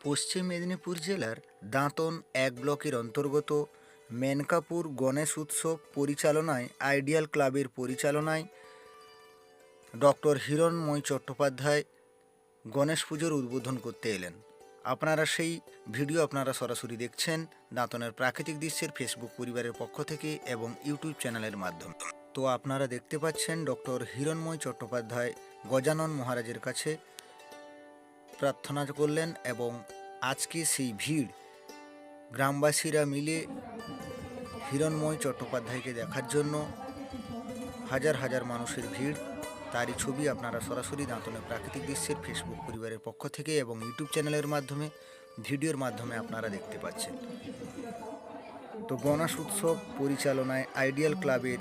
পশ্চিম মেদিনীপুর জেলার দাঁতন এক ব্লকের অন্তর্গত মেনকাপুর গণেশ উৎসব পরিচালনায়, আইডিয়াল ক্লাবের পরিচালনায় ডক্টর হিরণময় চট্টোপাধ্যায় গণেশ পুজোর উদ্বোধন করতে এলেন। আপনারা সেই ভিডিও আপনারা সরাসরি দেখছেন দাঁতনের প্রাকৃতিক দৃশ্যের ফেসবুক পরিবারের পক্ষ থেকে এবং ইউটিউব চ্যানেলের মাধ্যমে। তো আপনারা দেখতে পাচ্ছেন ডক্টর হিরণময় চট্টোপাধ্যায় গজানন মহারাজের কাছে প্রার্থনা করলেন এবং আজকে সেই ভিড় গ্রামবাসীরা মিলে হিরণময় চট্টোপাধ্যায়কে দেখার জন্য হাজার হাজার মানুষের ভিড়। তারই ছবি আপনারা সরাসরি দাঁতনের প্রাকৃতিক দৃশ্যের ফেসবুক পরিবারের পক্ষ থেকে এবং ইউটিউব চ্যানেলের মাধ্যমে, ভিডিওর মাধ্যমে আপনারা দেখতে পাচ্ছেন। তো গণেশ উৎসব পরিচালনায়, আইডিয়াল ক্লাবের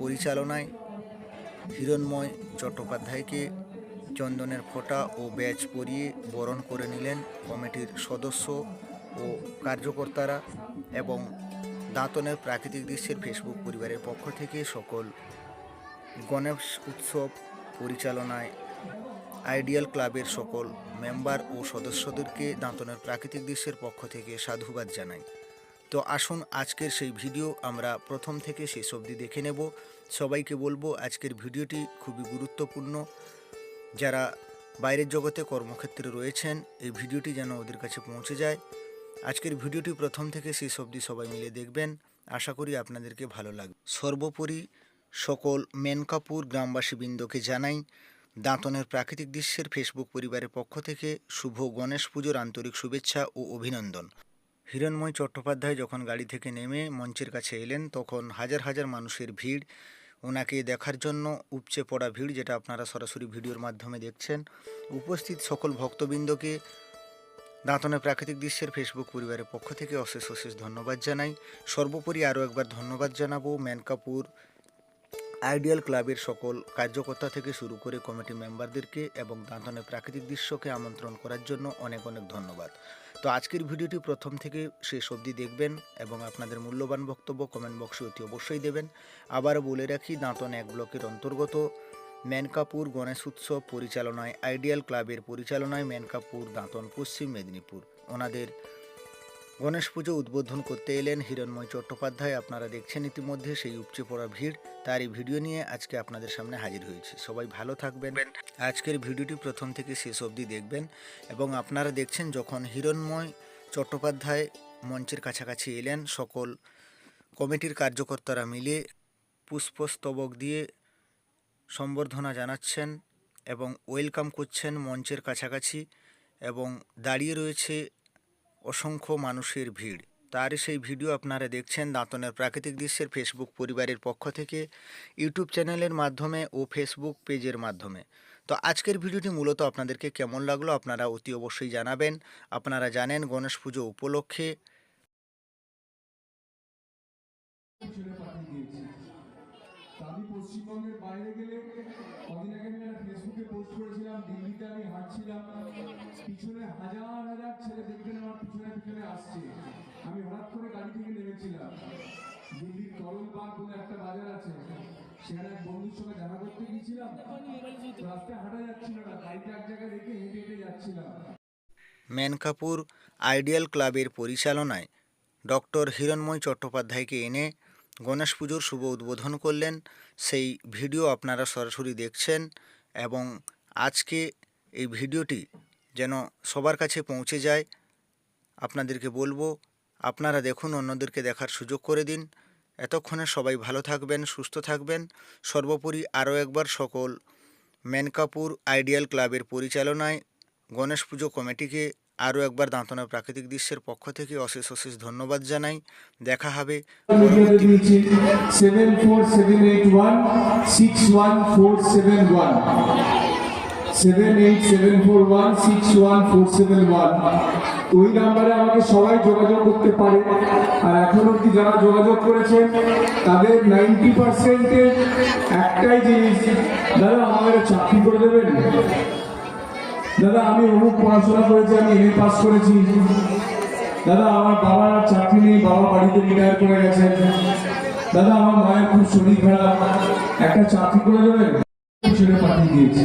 পরিচালনায় হিরণময় চট্টোপাধ্যায়কে চন্দনের ফোঁটা ও ব্যাজ পরিয়ে বরণ করে নিলেন কমিটির সদস্য ও কার্যকর্তারা এবং দাঁতনের প্রাকৃতিক দৃশ্যের ফেসবুক পরিবারের পক্ষ থেকে সকল গণেশ উৎসব পরিচালনায় আইডিয়াল ক্লাবের সকল মেম্বার ও সদস্যদেরকে দাঁতনের প্রাকৃতিক দৃশ্যের পক্ষ থেকে সাধুবাদ জানাই। তো আসুন আজকের সেই ভিডিও আমরা প্রথম থেকে শেষ অবধি দেখে নেব। সবাইকে বলব আজকের ভিডিওটি খুবই গুরুত্বপূর্ণ। যারা বাইরের জগতে কর্মক্ষেত্রে রয়েছেন, এই ভিডিওটি যেন ওদের কাছে পৌঁছে যায়। আজকের ভিডিওটি প্রথম থেকে শেষ অবধি সবাই মিলে দেখবেন। আশা করি আপনাদেরকে ভালো লাগবে। সর্বোপরি সকল মেনকাপুর গ্রামবাসীবৃন্দকে জানাই, দাঁতনের প্রাকৃতিক দৃশ্যের ফেসবুক পরিবারের পক্ষ থেকে শুভ গণেশ পুজোর আন্তরিক শুভেচ্ছা ও অভিনন্দন। হিরণময় চট্টোপাধ্যায় যখন গাড়ি থেকে নেমে মঞ্চের কাছে এলেন, তখন হাজার হাজার মানুষের ভিড় ওনাকে দেখার জন্য উপচে পড়া ভিড় যেটা আপনারা সরাসরি ভিডিওর মাধ্যমে দেখছেন। উপস্থিত সকল ভক্তবৃন্দকে দাঁতনে প্রাকৃতিক দৃশ্যের ফেসবুক পরিবারের পক্ষ থেকে অশেষ অশেষ ধন্যবাদ জানাই। সর্বোপরি আরও একবার ধন্যবাদ জানাব। ম্যানকাপুর আইডিয়াল ক্লাবের সকল কার্যকর্তা থেকে শুরু করে কমিটি মেম্বারদেরকে এবং দাঁতনের প্রাকৃতিক দৃশ্যকে আমন্ত্রণ করার জন্য অনেক অনেক ধন্যবাদ। তো আজকের ভিডিওটি প্রথম থেকে শেষ অবধি দেখবেন এবং আপনাদের মূল্যবান বক্তব্য কমেন্ট বক্সে অতি অবশ্যই দেবেন। আবার বলে রাখি দাঁতন এক ব্লকের অন্তর্গত ম্যানকাপুর গণেশ উৎসব পরিচালনায়, আইডিয়াল ক্লাবের পরিচালনায় ম্যানকাপুর দাঁতন পশ্চিম মেদিনীপুর। ওনাদের গণেশ পুজো উদ্বোধন করতে এলেন হিরণময় চট্টোপাধ্যায়। আপনারা দেখছেন ইতিমধ্যে সেই উপচে পড়া ভিড়। তারই ভিডিও নিয়ে আজকে আপনাদের সামনে হাজির হয়েছি। সবাই ভালো থাকবেন। আজকের ভিডিওটি প্রথম থেকে শেষ অবধি দেখবেন এবং আপনারা দেখছেন যখন হিরণময় চট্টোপাধ্যায় মঞ্চের কাছাকাছি এলেন, সকল কমিটির কার্যকর্তারা মিলে পুষ্পস্তবক দিয়ে সম্বর্ধনা জানাচ্ছেন এবং ওয়েলকাম করছেন মঞ্চের কাছাকাছি এবং দাঁড়িয়ে রয়েছে অসংখ্য মানুষের ভিড়। তার সেই ভিডিও আপনারা দেখছেন দাঁতনের প্রাকৃতিক দৃশ্যের ফেসবুক পরিবারের পক্ষ থেকে ইউটিউব চ্যানেলের মাধ্যমে ও ফেসবুক পেজের মাধ্যমে। তো আজকের ভিডিওটি মূলত আপনাদেরকে কেমন লাগল আপনারা অতি অবশ্যই জানাবেন। আপনারা জানেন গণেশ পুজো উপলক্ষে আমি পশ্চিমবঙ্গের বাইরে গেলে, কদিন আগে আমি ফেসবুকে পোস্ট করেছিলাম, দিল্লিতে আমি হাঁটছিলাম, পিছনে আসছে। আমি হঠাৎ করে গাড়ি থেকে নেমেছিলাম। দিল্লির তরলবাগ বলে একটা বাজার আছে। সেখানে এক বন্ধুর সঙ্গে দেখা করতে গিয়েছিলাম। রাস্তায় হাঁটা যাচ্ছিল না। গাড়িটা এক জায়গায় রেখে হেঁটে হেঁটে যাচ্ছিলাম। ম্যানকাপুর আইডিয়াল ক্লাবের পরিচালনায় ডক্টর হিরণময় চট্টোপাধ্যায়কে এনে গণেশ পুজোর শুভ উদ্বোধন করলেন। সেই ভিডিও আপনারা সরাসরি দেখছেন এবং আজকে এই ভিডিওটি যেন সবার কাছে পৌঁছে যায়। আপনাদেরকে বলব আপনারা দেখুন অন্যদেরকে দেখার সুযোগ করে দিন। এতক্ষণে সবাই ভালো থাকবেন সুস্থ থাকবেন। সর্বোপরি আরও একবার সকল ম্যানকাপুর আইডিয়াল ক্লাবের পরিচালনায় গণেশ পুজো কমিটিকে আরও একবার দাঁতনা প্রাকৃতিক দৃশ্যের পক্ষ থেকে অশেষ অশেষ ধন্যবাদ জানাই। দেখা হবে seven four seven eight one six one four seven one seven eight seven four one six one four seven one ওই নাম্বারে আমাকে সবাই যোগাযোগ করতে পারে। আর এখন অব্দি যারা যোগাযোগ করেছেন, তাদের নাইনটি পার্সেন্টের একটাই জিনিস, দাদা, আমাদের চাকরি করে দেবেন? দাদা, আমি অমুক পড়াশোনা করেছি, আমি এমএ পাস করেছি। দাদা, আমার বাবার চাকরি নেই, বাবা বাড়িতে রিটায়ার করে গেছেন দাদা, আমার মায়ের খুব শরীর খারাপ। একটা চাকরি করে দেবেন? ছেড়ে পাঠিয়ে দিয়েছি।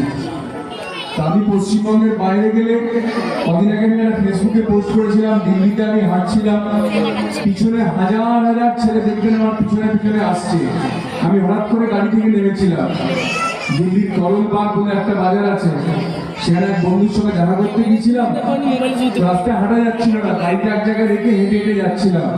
আমি পশ্চিমবঙ্গের বাইরে গেলে কদিন আগে আমি একটা ফেসবুকে পোস্ট করেছিলাম, দিল্লিতে আমি হাঁটছিলাম, পিছনে হাজার হাজার ছেলে দেখবেন আমার পিছনে পিছনে আসছে। আমি হঠাৎ করে গাড়ি থেকে নেমেছিলাম। দিল্লির করলবাগ বলে একটা বাজার আছে, সেখানে এক বন্ধুর সঙ্গে দেখা করতে গিয়েছিলাম। রাস্তায় হাঁটা যাচ্ছিল না গাড়িতে এক জায়গায় রেখে হেঁটে হেঁটে যাচ্ছিলাম।